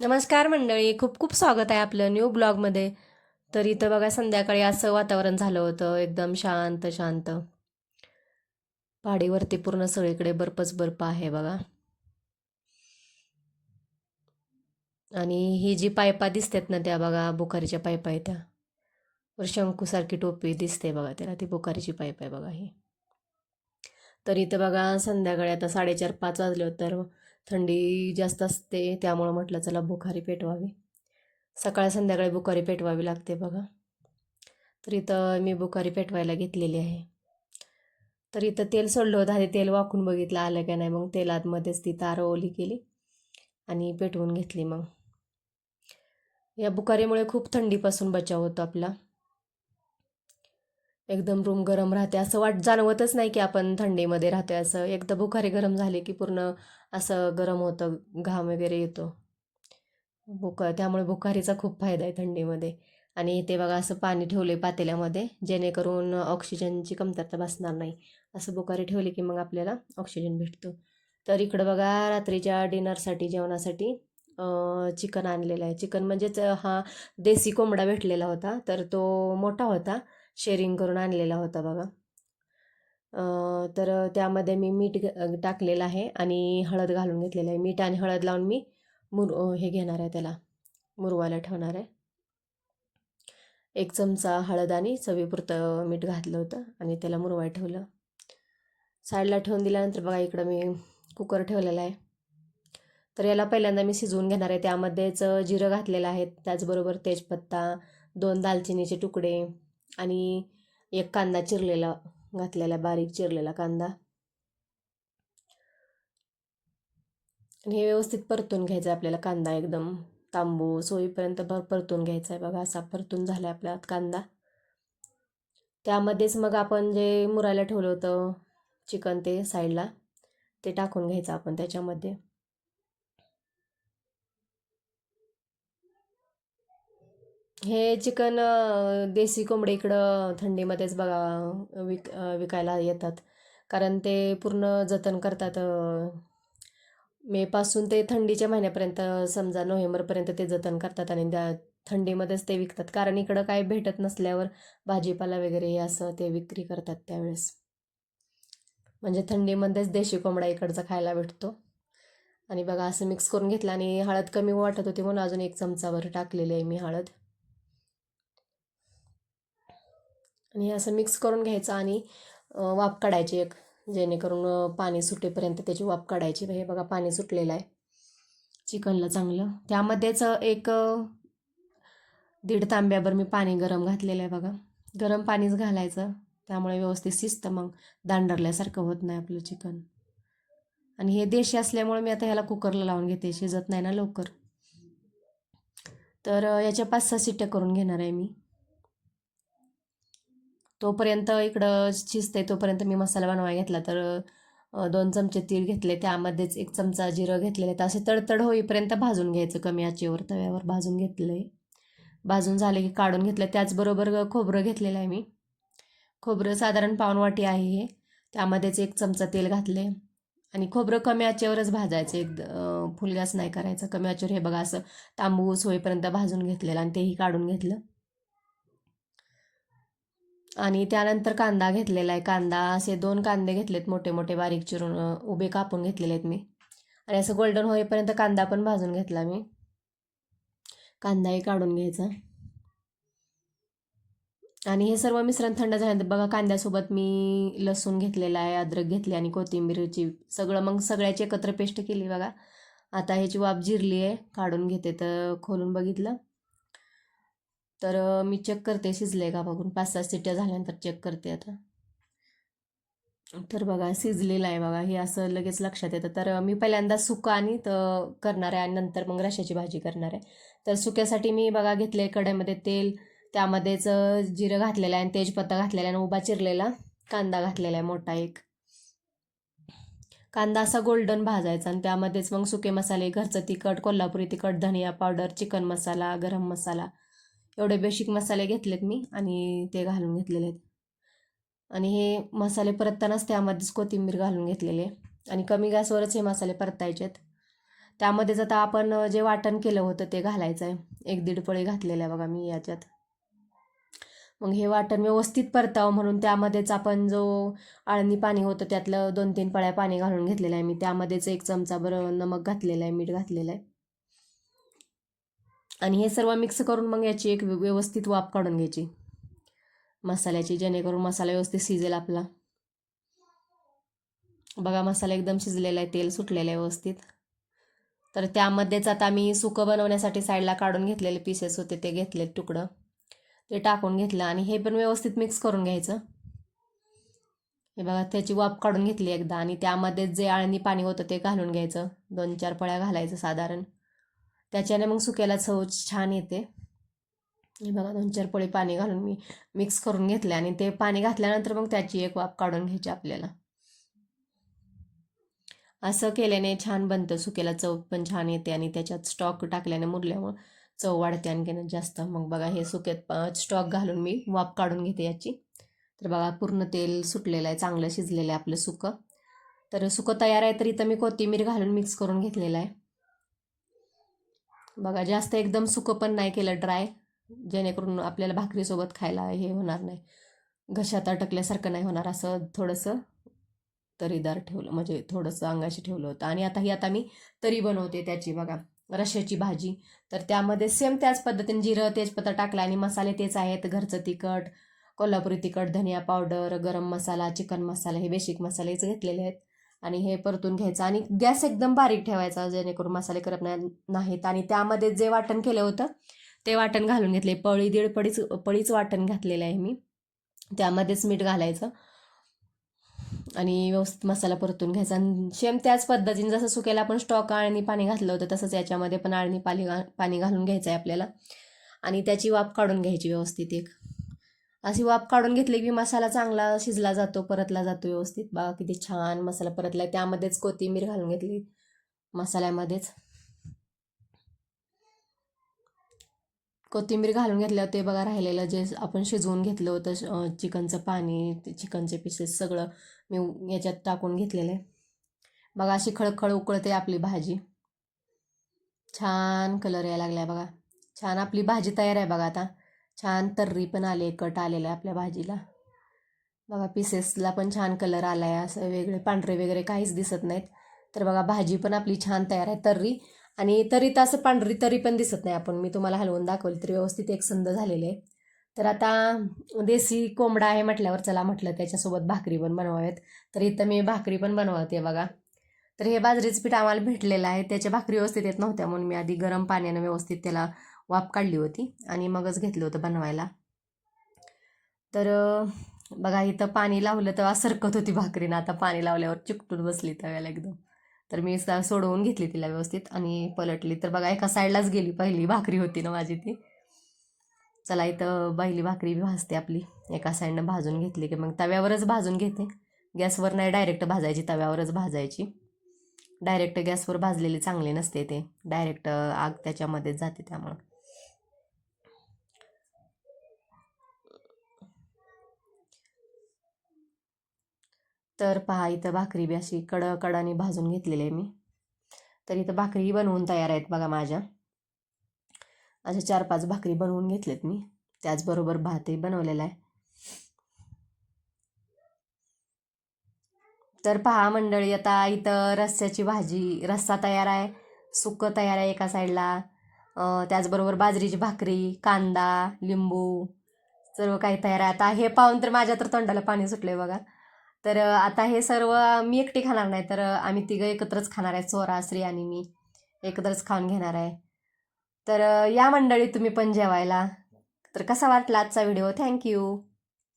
नमस्कार मंडळी खूप खूप स्वागत आहे आपलं न्यू ब्लॉगमध्ये तर इथं बघा संध्याकाळी असं वातावरण झालं होतं एकदम शांत शांत पहाडीवरती पूर्ण सगळीकडे बर्फच बर्फ आहे बघा. आणि ही जी पायपा दिसतात ना त्या बघा बुखारीच्या पायपा आहेत त्या. शंकूसारखी टोपी दिसते बघा त्याला ती बुखारीची पायप आहे बघा ही. तर इथं बघा संध्याकाळी आता साडेचार पाच वाजले तर थंडी जास्त असते त्यामुळं म्हटलं चला बुखारी पेटवावी. सकाळ संध्याकाळी बुखारी पेटवावी लागते बघा. तर इथं मी बुखारी पेटवायला घेतलेली आहे. तर इथं तेल सोडलं होतं आधी तेल वाकून बघितलं आलं का नाही मग तेलातमध्येच ती तार ओली केली. आणि पेटवून घेतली मग. या बुखारीमुळे खूप थंडीपासून बचाव होतो आपला. एकदम रूम गरम राहते असं वाट जाणवतच नाही की आपण थंडीमध्ये राहतो असं. एकदा बुखारी गरम झाली की पूर्ण असं गरम होतं घाम वगैरे येतो. बुका त्यामुळे बुखारीचा खूप फायदा आहे थंडीमध्ये. आणि इथे बघा असं पाणी ठेवले पातेल्यामध्ये जेणेकरून ऑक्सिजनची कमतरता बसणार नाही. असं बुखारी ठेवली की मग आपल्याला ऑक्सिजन भेटतो. तर इकडं बघा रात्रीच्या डिनरसाठी जेवणासाठी चिकन आणलेलं आहे. चिकन म्हणजेच हा देसी कोंबडा भेटलेला होता. तर तो मोठा होता. शेअरिंग करून आणलेला होता बघा. तर त्यामध्ये मी मीठ टाकलेलं आहे आणि हळद घालून घेतलेलं आहे. मीठ आणि हळद लावून मी मुर हे घेणार आहे त्याला. मुरवायला ठेवणार आहे. एक चमचा हळद आणि चवीपुरतं मीठ घातलं होतं आणि त्याला मुरवाय ठेवलं. साईडला ठेवून दिल्यानंतर बघा इकडं मी कुकर ठेवलेला आहे. तर याला पहिल्यांदा मी शिजवून घेणार आहे. त्यामध्येच जिरं घातलेलं आहे. त्याचबरोबर तेजपत्ता दोन दालचिनीचे तुकडे आणि एक कांदा चिरलेला घातलेला बारीक चिरलेला कांदा. आणि हे व्यवस्थित परतून घ्यायचं आहे आपल्याला कांदा एकदम. तांबूस होईपर्यंत भर परतून घ्यायचा आहे बघा. असा परतून झाला आहे आपला कांदा. त्यामध्येच मग आपण जे मुरायला ठेवलं होतं चिकन ते साईडला. ते टाकून घ्यायचं आपण त्याच्यामध्ये. हे चिकन देसी कोंबडे इकडं थंडीमध्येच बघा विक विकायला येतात. कारण ते पूर्ण जतन करतात मेपासून ते थंडीच्या महिन्यापर्यंत समजा नोव्हेंबरपर्यंत ते जतन करतात आणि त्या थंडीमध्येच ते विकतात. कारण इकडं काय भेटत नसल्यावर भाजीपाला वगैरे हे असं ते विक्री करतात त्यावेळेस. म्हणजे थंडीमध्येच देशी कोंबडा इकडचा खायला भेटतो. आणि बघा असं मिक्स करून घेतलं आणि हळद कमी वाटत होती म्हणून अजून एक चमचावर टाकलेली आहे मी हळद. आणि असं मिक्स करून घ्यायचं आणि वाफ काढायची एक जेणेकरून पाणी सुटेपर्यंत त्याची वाफ काढायची. हे बघा पाणी सुटलेलं आहे. चिकनला चांगलं. त्यामध्येच एक दीड तांब्याभर मी पाणी गरम घातलेलं आहे बघा. गरम पाणीच घालायचं. त्यामुळे व्यवस्थित शिजतं मग दांडरल्यासारखं होत नाही आपलं चिकन. आणि हे देशी असल्यामुळे मी आता ह्याला कुकरला लावून घेते शिजत नाही ना लवकर. तर याच्या पाच सहा शिट्ट्या करून घेणार आहे मी. तोपर्यंत इकडं शिजते तोपर्यंत मी मसाला बनवायला घेतला तर दोन चमचे तीळ घेतले त्यामध्येच एक चमचा जिरं घेतलेले तर असे तडतड होईपर्यंत भाजून घ्यायचं कमी आचेवर तव्यावर भाजून घेतलं आहे भाजून झाले की काढून घेतलं त्याचबरोबर खोबरं घेतलेलं आहे मी. खोबरं साधारण पावनवाटी आहे हे. त्यामध्येच एक चमचा तेल घातले आणि खोबरं कमी आचेवरच भाजायचं. एक फुलगॅस नाही करायचं. कमी आचेवर हे बघा असं तांबूस होईपर्यंत भाजून घेतलेलं आणि तेही काढून घेतलं. आणि त्यानंतर कांदा घेतलेला आहे. कांदा असे दोन कांदे घेतलेत मोठे मोठे बारीक चिरून उभे कापून घेतलेले आहेत मी. आणि असं गोल्डन होईपर्यंत कांदा पण भाजून घेतला मी. कांदाही काढून घ्यायचा. आणि हे सर्व मिश्रण थंड झाल्यानंतर बघा कांद्यासोबत मी लसूण घेतलेला आहे अद्रक घेतली आणि कोथिंबीरची सगळं मग सगळ्याची एकत्र पेस्ट केली बघा. आता ह्याची वाफ जिरली आहे काढून घेते तर खोलून बघितलं. तर मी चेक करते शिजले का बघून. पाच सहा सिट्ट्या झाल्यानंतर चेक करते आता. तर बघा शिजलेलं आहे बघा. हे असं लगेच लक्षात येतं. तर मी पहिल्यांदा सुका आणि तर करणार आहे आणि नंतर मग रशाची भाजी करणार आहे. तर सुक्यासाठी मी बघा घेतले कढईमध्ये तेल त्यामध्येच जिरं घातलेलं आहे आणि तेजपत्ता घातलेला आहे आणि उभा चिरलेला कांदा घातलेला आहे मोठा एक. कांदा असा गोल्डन भाजायचा आणि त्यामध्येच मग सुके मसाले घरचं तिखट कोल्हापुरी तिखट धनिया पावडर चिकन मसाला गरम मसाला. एवढे बेसिक मसाले घेतलेत मी आणि ते घालून घेतलेले आहेत. आणि हे मसाले परततानाच त्यामध्येच कोथिंबीर घालून घेतलेले आणि कमी गॅसवरच हे मसाले परतायचे आहेत. त्यामध्येच आता आपण जे वाटण केलं होतं ते घालायचं आहे. एक दीड पळी घातलेलं आहे बघा मी याच्यात. मग हे वाटण व्यवस्थित परतावं म्हणून त्यामध्येच आपण जो आळणी पाणी होतं त्यातलं दोन तीन पळ्या पाणी घालून घेतलेलं आहे. मी त्यामध्येच एक चमचा बरं नमक घातलेलं आहे मीठ घातलेलं आहे. आणि हे सर्व मिक्स करून मग याची एक व्यवस्थित वाफ काढून घ्यायची. मसाल्याची जेणेकरून मसाला व्यवस्थित शिजेल आपला. बघा मसाला एकदम शिजलेला आहे तेल सुटलेलं आहे व्यवस्थित. तर त्यामध्येच आता मी सुकं बनवण्यासाठी साईडला काढून घेतलेले पीसेस होते ते घेतले तुकडं. ते टाकून घेतलं आणि हे पण व्यवस्थित मिक्स करून घ्यायचं. हे बघा त्याची वाफ काढून घेतली एकदा आणि त्यामध्ये जे आळणी पाणी होतं ते घालून घ्यायचं. दोन चार पळ्या घालायचं साधारण. त्याच्याने मग सुक्याला चव छान येते. हे बघा दोन चार पळी पाणी घालून मी मिक्स करून घेतले आणि ते पाणी घातल्यानंतर मग त्याची एक वाफ काढून घ्यायची आपल्याला. असं केल्याने छान बनतं. सुक्याला चव पण छान येते आणि त्याच्यात स्टॉक टाकल्याने मुरल्यामुळं चव वाढते आणखीन जास्त. मग बघा हे सुक्यात स्टॉक घालून मी वाफ काढून घेते याची. तर बघा पूर्ण तेल सुटलेलं आहे चांगलं शिजलेलं आहे आपलं सुकं. तर सुकं तयार आहे तर इथं मी कोथिंबीर घालून मिक्स करून घेतलेलं आहे. बघा जास्त एकदम सुकं पण नाही केलं ड्राय जेणेकरून आपल्याला भाकरीसोबत खायला हे होणार नाही. घशात अटकल्यासारखं नाही होणार असं थोडंसं तरीदार ठेवलं म्हणजे थोडंसं अंगाशी ठेवलं होतं. आणि आता ही आता मी तरी बनवते त्याची बघा. रश्याची भाजी. तर त्यामध्ये सेम त्याच पद्धतीने जिरं तेजपत्ता टाकला आणि मसाले तेच आहेत. घरचं तिखट कोल्हापुरी तिखट धनिया पावडर गरम मसाला चिकन मसाला हे बेसिक मसालेच घेतलेले आहेत. आणि हे परतून घ्यायचं आणि गॅस एकदम बारीक ठेवायचा जेणेकरून मसाले करप नाहीत. आणि त्यामध्ये जे वाटण केलं होतं ते वाटण घालून घेतले. पळी दीड पळीच पळीच वाटण घातलेलं आहे मी. त्यामध्येच मीठ घालायचं. आणि व्यवस्थित मसाला परतून घ्यायचा. आणि सेम त्याच पद्धतीने जसं सुकेला आपण स्टॉक आळणी पाणी घातलं होतं तसंच याच्यामध्ये पण आळणी पाणी घा पाणी घालून घ्यायचं आहे आपल्याला. आणि त्याची वाफ काढून घ्यायची व्यवस्थित एक. अशी वाफ काढून घेतली की मसाला चांगला शिजला जातो परतला जातो व्यवस्थित. बघा किती छान मसाला परतला त्यामध्येच कोथिंबीर घालून घेतली मसाल्यामध्येच. कोथिंबीर घालून घेतल्यावर ते बघा राहिलेलं जे आपण शिजवून घेतलं होतं चिकनचं पाणी ते चिकनचे पिसेस सगळं मी याच्यात टाकून घेतलेलं. आहे बघा अशी खळखळ उकळते आपली भाजी. छान कलर यायला लागला आहे बघा. छान आपली भाजी तयार आहे बघा आता. छान तर्री पण आले कट आलेलं आहे आपल्या भाजीला. बघा पीसेसला पण छान कलर आला आहे असं वेगळे पांढरे वगैरे काहीच दिसत नाहीत. तर बघा भाजी पण आपली छान तयार आहे. तर्री आणि तरी तर असं पांढरी तरी पण दिसत नाही आपण. मी तुम्हाला हलवून दाखवली तरी व्यवस्थित एक संद झालेले आहे. तर आता देसी कोंबडा आहे म्हटल्यावर चला म्हटलं त्याच्यासोबत भाकरी पण बनवावेत तर इथं मी भाकरी पण बनवते बघा. तर हे बाजरीचं पीठ आम्हाला भेटलेलं आहे. त्याच्या भाकरी व्यवस्थित येत नव्हत्या म्हणून मी आधी गरम पाण्यानं व्यवस्थित त्याला वाफ काढली होती आणि मगच घेतलं होतं बनवायला. तर बघा इथं पाणी लावलं तेव्हा सरकत होती भाकरीनं आता पाणी लावल्यावर चिकटून बसली तव्याला एकदम. तर मी सोडवून घेतली तिला व्यवस्थित आणि पलटली. तर बघा एका साईडलाच गेली पहिली भाकरी होती ना माझी ती. चला इथं पहिली भाकरी भाजते आपली. एका साईडनं भाजून घेतली की मग तव्यावरच भाजून घेते. गॅसवर नाही डायरेक्ट भाजायची तव्यावरच भाजायची. डायरेक्ट गॅसवर भाजलेली चांगली नसते ते. डायरेक्ट आग त्याच्यामध्येच जाते त्यामुळं. तर पहा इथं भाकरी बी अशी कडकडाने भाजून घेतलेली आहे मी. तर इथं भाकरी बनवून तयार आहेत बघा माझ्या. अशा चार पाच भाकरी बनवून घेतलेत मी. त्याचबरोबर भातही बनवलेला आहे. तर पहा मंडळी आता इथं रस्स्याची भाजी रस्सा तयार आहे. सुकं तयार आहे एका साईडला. त्याचबरोबर बाजरीची भाकरी कांदा लिंबू सर्व काही तयार आहे. आता हे पाहून तर माझ्या तर तोंडाला पाणी सुटलं आहे बघा. तर आता हे सर्व मी एकटी खाणार नाही तर आम्ही तिघं एकत्रच खाणार आहे चोरा श्री आणि मी. एकत्रच खाऊन घेणार आहे. तर या मंडळी तुम्ही पण जेवायला. तर कसा वाटला आजचा व्हिडिओ? थँक्यू